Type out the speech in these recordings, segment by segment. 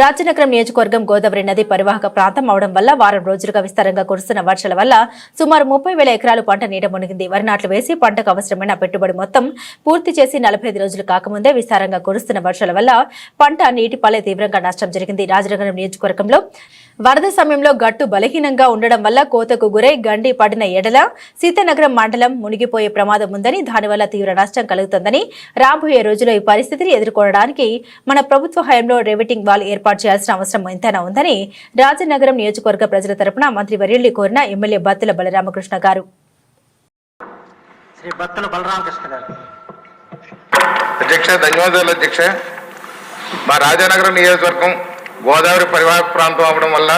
రాజనగరం నియోజకవర్గం గోదావరి నది పరివాహక ప్రాంతం అవడం వల్ల వారం రోజులుగా విస్తారంగా కురుస్తున్న వర్షాల వల్ల సుమారు ముప్పై వేల ఎకరాలు పంట నీట మునిగింది. వరి నాట్లు వేసి పంటకు అవసరమైన పెట్టుబడి మొత్తం పూర్తి చేసి నలభై ఐదు రోజులు కాకముందే విస్తారంగా కురుస్తున్న వర్షాల వల్ల పంట నీటి పాలే తీవ్రంగా నష్టం జరిగింది. రాజనగరం నియోజకవర్గంలో వరద సమయంలో గట్టు బలహీనంగా ఉండడం వల్ల కోతకు గురై గండి పడిన ఎడల సీతనగరం మండలం మునిగిపోయే ప్రమాదం ఉందని దానివల్ల తీవ్ర నష్టం కలుగుతుందని రాబోయే రోజుల్లో ఈ పరిస్థితిని ఎదుర్కోవడానికి మన ప్రభుత్వ హయాంలో రెవెటింగ్ వాల్ ఏర్పాటు చేయాల్సిన అవసరం ఎంతైనా ఉందని రాజనగరం నియోజకవర్గ ప్రజల తరపున మంత్రి వర్యుల్ని కోరిన ఎమ్మెల్యే బత్తుల బలరామకృష్ణ గారు. శ్రీ బత్తుల బలరామకృష్ణ గారు. అధ్యక్ష ధన్యవాదాలు అధ్యక్ష. మా రాజానగరం నియోజకవర్గం గోదావరి పరివాహక ప్రాంతం అవ్వడం వల్ల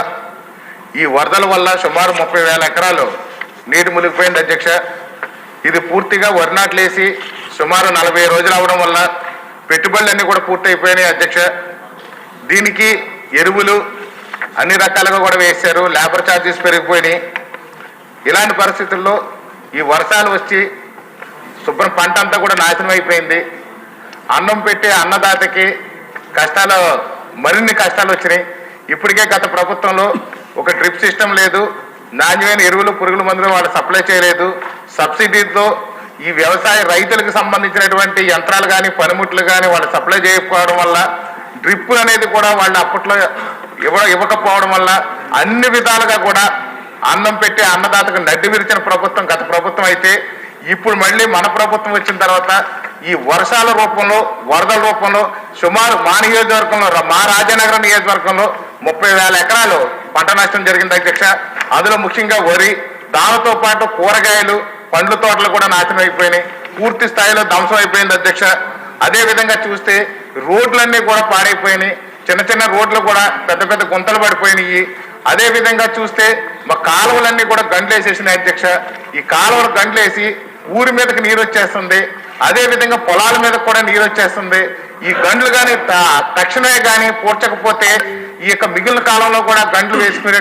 ఈ వరదల వల్ల సుమారు ముప్పై వేల ఎకరాలు నీటి మునిగిపోయింది అధ్యక్ష. ఇది పూర్తిగా వరి నాట్లేసి సుమారు నలభై రోజులు అవడం వల్ల పెట్టుబడులన్నీ కూడా పూర్తయిపోయినాయి అధ్యక్ష. దీనికి ఎరువులు అన్ని రకాలుగా కూడా వేశారు. లేబర్ ఛార్జెస్ పెరిగిపోయినాయి. ఇలాంటి పరిస్థితుల్లో ఈ వర్షాలు వచ్చి శుభ్రం పంట అంతా కూడా నాశనం అయిపోయింది. అన్నం పెట్టే అన్నదాతకి కష్టాలు మరిన్ని కష్టాలు వచ్చినాయి. ఇప్పటికే గత ప్రభుత్వంలో ఒక డ్రిప్ సిస్టమ్ లేదు. నాణ్యమైన ఎరువులు పురుగుల మందులు వాళ్ళు సప్లై చేయలేదు. సబ్సిడీతో ఈ వ్యవసాయ రైతులకు సంబంధించినటువంటి యంత్రాలు కానీ పనిముట్లు కానీ వాళ్ళు సప్లై చేయకపోవడం వల్ల డ్రిప్ అనేది కూడా వాళ్ళు అప్పట్లో ఇవ్వ ఇవ్వకపోవడం వల్ల అన్ని విధాలుగా కూడా అన్నం పెట్టి అన్నదాతకు నడ్డి విరిచిన ప్రభుత్వం గత ప్రభుత్వం అయితే ఇప్పుడు మళ్ళీ మన ప్రభుత్వం వచ్చిన తర్వాత ఈ వర్షాల రూపంలో వరదల రూపంలో సుమారు మా నియోజకవర్గంలో మా రాజనగరం నియోజకవర్గంలో ముప్పై వేల ఎకరాలు పంట నష్టం జరిగింది అధ్యక్ష. అందులో ముఖ్యంగా వరి దానితో పాటు కూరగాయలు పండ్ల తోటలు కూడా నాశనం అయిపోయినాయి. పూర్తి స్థాయిలో ధ్వంసం అయిపోయింది అధ్యక్ష. అదేవిధంగా చూస్తే రోడ్లన్నీ కూడా పాడైపోయినాయి. చిన్న చిన్న రోడ్లు కూడా పెద్ద పెద్ద గుంతలు పడిపోయినాయి. అదే విధంగా చూస్తే మా కాలువలన్నీ కూడా గండ్లేసేసినాయి అధ్యక్ష. ఈ కాలువలు గండ్లేసి ఊరి మీదకి నీరు వచ్చేస్తుంది అదే విధంగా పొలాల మీద కూడా నీరు వచ్చేస్తుంది ఈ గండ్లు కానీ తక్షణమే కానీ పూడ్చకపోతే ఈ యొక్క మిగిలిన కాలంలో కూడా గండ్లు వేసుకునే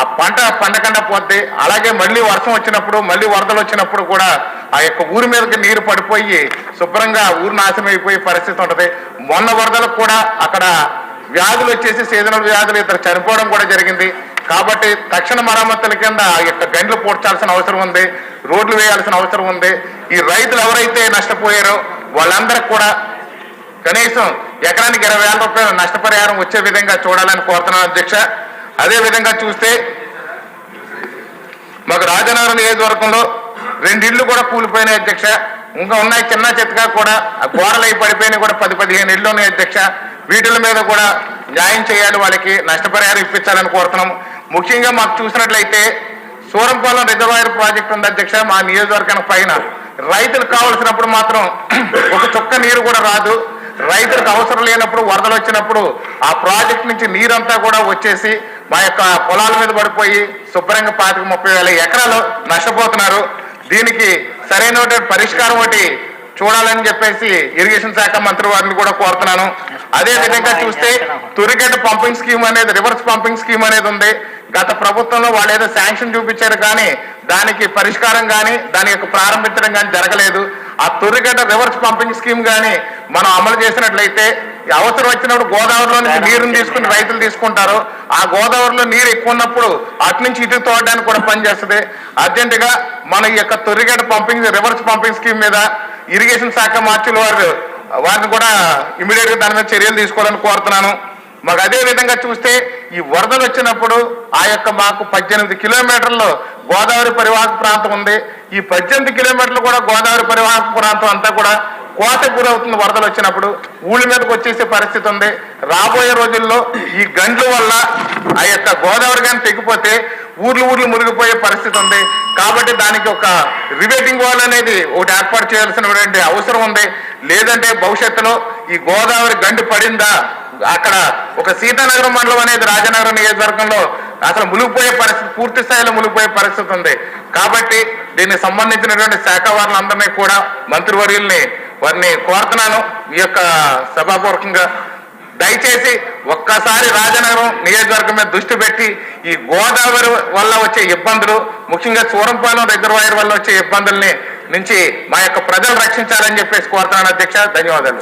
ఆ పంట పండకుండా పోతే అలాగే మళ్ళీ వర్షం వచ్చినప్పుడు మళ్ళీ వరదలు వచ్చినప్పుడు కూడా ఆ యొక్క ఊరి మీదకి నీరు పడిపోయి శుభ్రంగా ఊరు నాశనం అయిపోయే పరిస్థితి ఉంటుంది. మొన్న వరదలకు కూడా అక్కడ వ్యాధులు వచ్చేసి సీజనల్ వ్యాధులు ఇద్దరు చనిపోవడం కూడా జరిగింది. కాబట్టి తక్షణ మరమ్మతుల కింద ఆ యొక్క గండ్లు పూడ్చాల్సిన అవసరం ఉంది. రోడ్లు వేయాల్సిన అవసరం ఉంది. ఈ రైతులు ఎవరైతే నష్టపోయారో వాళ్ళందరికి కూడా కనీసం ఎకరానికి ఇరవై వేల రూపాయల నష్టపరిహారం వచ్చే విధంగా చూడాలని కోరుతున్నాను అధ్యక్ష. అదే విధంగా చూస్తే మాకు రాజనగరం నియోజకవర్గంలో రెండు ఇళ్ళు కూడా కూలిపోయినాయి అధ్యక్ష. ఇంకా ఉన్నాయి చిన్న చిత్తగా కూడా. ఆ గోడలు అయి పడిపోయినాయి కూడా పది పదిహేను ఇళ్ళు ఉన్నాయి అధ్యక్ష. వీటిల మీద కూడా న్యాయం చేయాలి వాళ్ళకి నష్టపరిహారం ఇప్పించాలని కోరుతున్నాం. ముఖ్యంగా మాకు చూసినట్లయితే సూరంపాలెం రిజర్వాయర్ ప్రాజెక్ట్ ఉంది అధ్యక్ష మా నియోజకవర్గానికి పైన. రైతులకు కావలసినప్పుడు మాత్రం ఒక చుక్క నీరు కూడా రాదు. రైతులకు అవసరం లేనప్పుడు వరదలు వచ్చినప్పుడు ఆ ప్రాజెక్ట్ నుంచి నీరంతా కూడా వచ్చేసి మా యొక్క పొలాల మీద పడిపోయి శుభ్రంగా పాతిక ముప్పై వేల ఎకరాలు నష్టపోతున్నారు. దీనికి సరైన పరిష్కారం ఒకటి చూడాలని చెప్పేసి ఇరిగేషన్ శాఖ మంత్రి వారిని కూడా కోరుతున్నాను. అదే విధంగా చూస్తే తురిగడ్డ పంపింగ్ స్కీమ్ అనేది రివర్స్ పంపింగ్ స్కీమ్ అనేది ఉంది. గత ప్రభుత్వంలో వాళ్ళు ఏదో శాంక్షన్ చూపించారు కానీ దానికి పరిష్కారం కానీ దాని యొక్క ప్రారంభించడం కానీ జరగలేదు. ఆ తొర్రిగడ్డ రివర్స్ పంపింగ్ స్కీమ్ కానీ మనం అమలు చేసినట్లయితే అవసరం వచ్చినప్పుడు గోదావరిలో నుంచి నీరుని తీసుకుని రైతులు తీసుకుంటారు. ఆ గోదావరిలో నీరు ఎక్కువ ఉన్నప్పుడు అటు నుంచి ఇటు తోడడానికి కూడా పనిచేస్తుంది అర్జెంటుగా మన ఈ యొక్క Torrigadda pumping reverse pumping scheme మీద ఇరిగేషన్ శాఖ మార్చులు వారు వారిని కూడా ఇమీడియట్గా దాని మీద చర్యలు తీసుకోవాలని కోరుతున్నాను. మాకు అదే విధంగా చూస్తే ఈ వరదలు వచ్చినప్పుడు ఆ యొక్క మాకు పద్దెనిమిది కిలోమీటర్లు గోదావరి పరివాహక ప్రాంతం ఉంది. ఈ పద్దెనిమిది కిలోమీటర్లు కూడా గోదావరి పరివాహక ప్రాంతం అంతా కూడా కోతకు గురవుతుంది వరదలు వచ్చినప్పుడు ఊళ్ళ మీదకి వచ్చేసే పరిస్థితి ఉంది. రాబోయే రోజుల్లో ఈ గండ్ల వల్ల ఆ యొక్క గోదావరి కానీ తెగిపోతే ఊర్లు ఊర్లు మునిగిపోయే పరిస్థితి ఉంది. కాబట్టి దానికి ఒక రివేటింగ్ వాల్ అనేది ఒకటి ఏర్పాటు చేయాల్సినటువంటి అవసరం ఉంది. లేదంటే భవిష్యత్తులో ఈ గోదావరి గండి పడిందా? అక్కడ ఒక సీతానగరం మండలం అనేది రాజనగరం నియోజకవర్గంలో అసలు మునిగిపోయే పరిస్థితి పూర్తి స్థాయిలో మునిగిపోయే పరిస్థితి ఉంది. కాబట్టి దీనికి సంబంధించినటువంటి శాఖ వారులందరినీ కూడా మంత్రివర్యుల్ని వారిని కోరుతున్నాను ఈ యొక్క సభాపూర్వకంగా. దయచేసి ఒక్కసారి రాజనగరం నియోజకవర్గం మీద దృష్టి పెట్టి ఈ గోదావరి వల్ల వచ్చే ఇబ్బందులు ముఖ్యంగా సూరంపాలెం రిజర్వాయర్ వల్ల వచ్చే ఇబ్బందుల్ని నుంచి మా యొక్క ప్రజలు రక్షించాలని చెప్పేసి కోరుతున్నాను అధ్యక్ష. ధన్యవాదాలు.